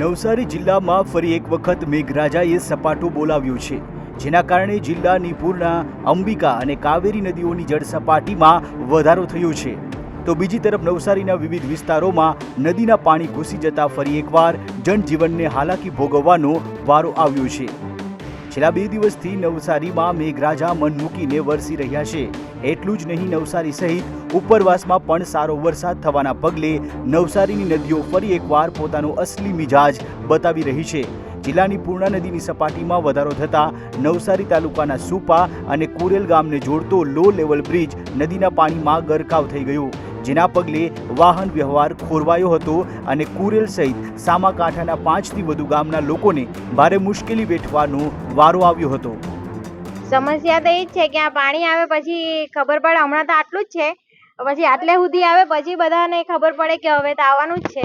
નવસારી જિલ્લામાં ફરી એક વખત મેઘરાજાએ સપાટું બોલાવ્યું છે, જેના કારણે જિલ્લાની પૂરના અંબિકા અને કાવેરી નદીઓની જળસપાટીમાં વધારો થયો છે. તો બીજી તરફ નવસારીના વિવિધ વિસ્તારોમાં નદીના પાણી ઘૂસી જતા ફરી એકવાર જનજીવનને હાલાકી ભોગવવાનો વારો આવ્યો છે. છેલ્લા બે દિવસથી નવસારીમાં મેઘરાજા મન મૂકીને વરસી રહ્યા છે. એટલું જ નહીં, નવસારી સહિત ઉપરવાસમાં પણ સારો વરસાદ થવાના પગલે નવસારીની નદીઓ ફરી એકવાર પોતાનો અસલી મિજાજ બતાવી રહી છે. જિલ્લાની પૂર્ણા નદીની સપાટીમાં વધારો થતાં નવસારી તાલુકાના સુપા અને કુરેલ ગામને જોડતો લો લેવલ બ્રિજ નદીના પાણીમાં ગરકાવ થઈ ગયો. જેના પગલે વાહન વ્યવહાર ખોરવાયો હતો અને કુરેલ સહિત સામાકાંઠાના પાંચથી વધુ ગામના લોકોને ભારે મુશ્કેલી વેઠવાનો વારો આવ્યો હતો. સમસ્યા તો એ જ છે કે આ પાણી આવે પછી ખબર પડે હમણાં તો આટલું જ છે. પછી આટલે સુધી આવે પછી બધાને ખબર પડે કે હવે તો આવવાનું જ છે.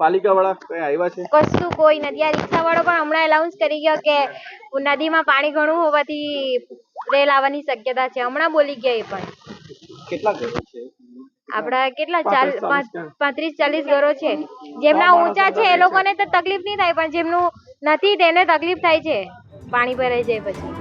પાલિકા વાળા કઈ આવ્યા છે? કશું કોઈ નથી. આ રિક્ષા વાળો પણ હમણાં એલાઉન્સ કરી ગયો કે નદીમાં પાણી ઘણું હોવાથી રેલ આવવાની શક્યતા છે. હમણાં બોલી ગયા એ પણ. કેટલા આપડા કેટલા ચાલ પાંત્રીસ, ચાલીસ પાંત્રીસ ચાલીસ ઘરો છે. જેમના ઊંચા છે એ લોકોને તો તકલીફ નહીં થાય પણ જેમનું નથી તેને તકલીફ થાય છે. પાણી ભરાઈ જાય પછી.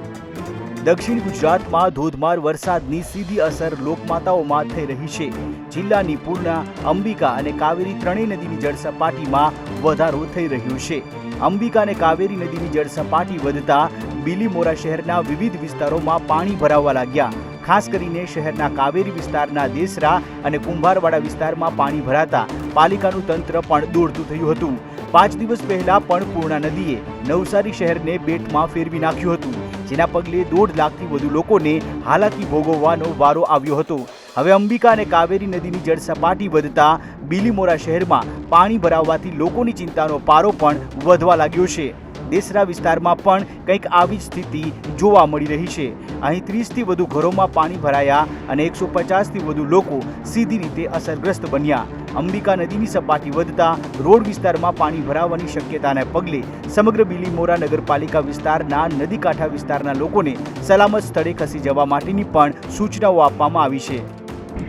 દક્ષિણ ગુજરાતમાં ધોધમાર વરસાદની સીધી અસર લોકમાતાઓમાં થઈ રહી છે. જિલ્લાની પૂર્ણા અંબિકા અને કાવેરી ત્રણેય નદીની જળસપાટીમાં વધારો થઈ રહ્યો છે. અંબિકા અને કાવેરી નદીની જળસપાટી વધતા બિલીમોરા શહેરના વિવિધ વિસ્તારોમાં પાણી ભરાવા લાગ્યા. ખાસ કરીને શહેરના કાવેરી વિસ્તારના દેસરા અને કુંભારવાડા વિસ્તારમાં પાણી ભરાતા પાલિકાનું તંત્ર પણ દોડતું થયું હતું. પાંચ દિવસ પહેલા પણ પૂર્ણા નદીએ નવસારી શહેરને બેટમાં ફેરવી નાખ્યું હતું, જેના પગલે દોઢ લાખથી વધુ લોકોને હાલાકી ભોગવવાનો વારો આવ્યો હતો. હવે અંબિકા અને કાવેરી નદીની જળ સપાટી વધતા બિલીમોરા શહેરમાં પાણી ભરાવવાથી લોકોની ચિંતાનો પારો પણ વધવા લાગ્યો છે. દેસરા વિસ્તારમાં પણ કંઈક આવી સ્થિતિ જોવા મળી રહી છે. અહીં ત્રીસથી વધુ ઘરોમાં પાણી ભરાયા અને એકસો પચાસથી વધુ લોકો સીધી રીતે અસરગ્રસ્ત બન્યા. અંબિકા નદીની સપાટી વધતા રોડ વિસ્તારમાં પાણી ભરાવાની શક્યતાને પગલે સમગ્ર બિલીમોરા નગરપાલિકા વિસ્તારના નદીકાંઠા વિસ્તારના લોકોને સલામત સ્થળે ખસી જવા માટેની પણ સૂચનાઓ આપવામાં આવી છે.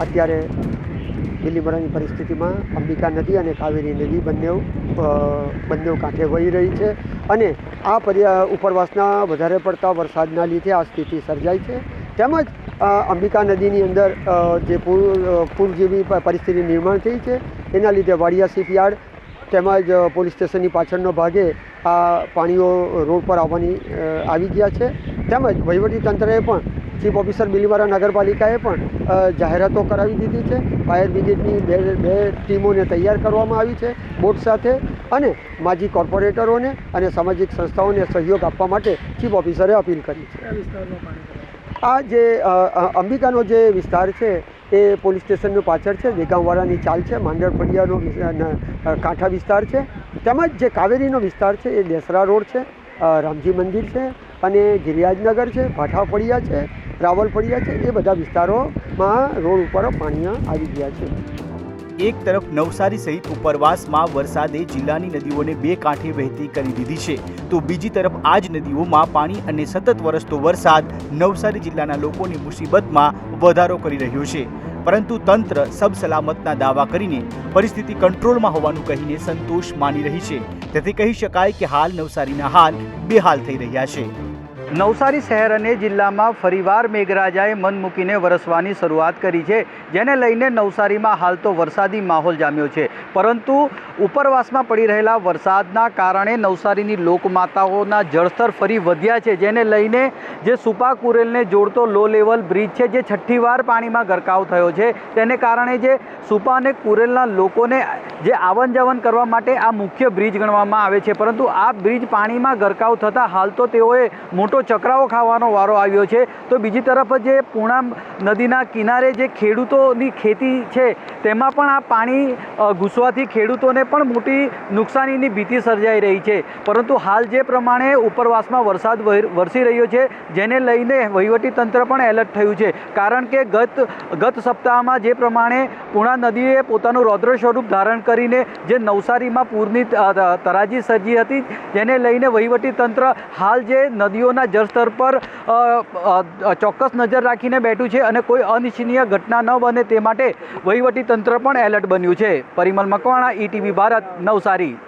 અત્યારે બિલીમોરાની પરિસ્થિતિમાં અંબિકા નદી અને કાવેરી નદી બંને બંને કાંઠે વહી રહી છે અને આ પર્યા, ઉપરવાસના વધારે પડતા વરસાદના લીધે આ સ્થિતિ સર્જાઈ છે. તેમજ અંબિકા નદીની અંદર જે પૂર પૂર જેવી પરિસ્થિતિ નિર્માણ થઈ છે, એના લીધે વાડિયા શિપયાર્ડ તેમજ પોલીસ સ્ટેશનની પાછળનો ભાગે આ પાણીઓ રોડ પર આવવાની આવી ગયા છે. તેમજ, વહીવટીતંત્રએ પણ ચીફ ઓફિસર બિલીમારા નગરપાલિકાએ પણ જાહેરાતો કરાવી દીધી છે. ફાયર બ્રિગેડની બે બે ટીમોને તૈયાર કરવામાં આવી છે, બોટ સાથે. અને માજી કોર્પોરેટરોને અને સામાજિક સંસ્થાઓને સહયોગ આપવા માટે ચીફ ઓફિસરે અપીલ કરી છે. આ જે અંબિકાનો જે વિસ્તાર છે એ પોલીસ સ્ટેશનનું પાછળ છે વેગામવાળાની ચાલ છે માંડળ ફળિયાનો વિસ- ન- અ, કાંઠા વિસ્તાર છે. તેમજ જે કાવેરીનો વિસ્તાર છે એ દેસરા રોડ છે રામજી મંદિર છે અને ગિરિયાજનગર છે ભાઠા ફળિયા છે રાવલ ફળિયા છે એ બધા વિસ્તારોમાં રોડ ઉપર પાણી આવી ગયા છે. એક તરફ નવસારી સહિત ઉપરવાસમાં વરસાદે જિલ્લાની નદીઓને બે કાંઠે વહેતી કરી દીધી છે, તો બીજી તરફ આ જ નદીઓમાં પાણી અને સતત વરસતો વરસાદ નવસારી જિલ્લાના લોકોની મુસીબતમાં વધારો કરી રહ્યો છે. પરંતુ તંત્ર સબસલામતના દાવા કરીને પરિસ્થિતિ કંટ્રોલમાં હોવાનું કહીને સંતોષ માની રહી છે. તેથી કહી શકાય કે હાલ નવસારીના હાલ બેહાલ થઈ રહ્યા છે. નવસારી શહેર અને જિલ્લામાં ફરીવાર મેઘરાજાએ મન મૂકીને વરસવાની શરૂઆત કરી છે, જેને લઈને નવસારીમાં હાલ તો વરસાદી માહોલ જામ્યો છે. પરંતુ ઉપરવાસમાં પડી રહેલા વરસાદના કારણે નવસારીની લોકમાતાઓના જળસ્તર ફરી વધ્યા છે, જેને લઈને જે સુપા કુરેલને જોડતો લો લેવલ બ્રિજ છે, જે છઠ્ઠી વાર પાણીમાં ગરકાવ થયો છે, તેને કારણે જે સુપા અને કુરેલના લોકોને જે આવન જાવન કરવા માટે આ મુખ્ય બ્રિજ ગણવામાં આવે છે. પરંતુ આ બ્રિજ પાણીમાં ગરકાવ થતાં હાલ તો તેઓએ મોટો ચક્રાવો ખાવાનો વારો આવ્યો છે. તો બીજી તરફ જે પૂણા નદીના કિનારે જે ખેડૂતોની ખેતી છે, તેમાં પણ આ પાણી ઘૂસવાથી ખેડૂતોને પણ મોટી નુકસાનીની ભીતિ સર્જાઈ રહી છે. પરંતુ હાલ જે પ્રમાણે ઉપરવાસમાં વરસાદ વરસી રહ્યો છે, જેને લઈને તંત્ર પણ એલર્ટ થયું છે. કારણ કે ગત ગત સપ્તાહમાં જે પ્રમાણે પૂણા નદીએ પોતાનું રૌદ્ર સ્વરૂપ ધારણ કરીને જે નવસારીમાં પૂરની તરાજી સર્જી હતી, જેને લઈને વહીવટી તંત્ર હાલ જે નદીઓના જળસ્તર પર ચોક્કસ નજર રાખીને બેઠું છે અને કોઈ અનિચ્છનીય ઘટના ન બને તે માટે વહીવટી તંત્ર પણ એલર્ટ બન્યું છે. પરિમલ મકવાણા ઈટીવી ભારત, નવસારી.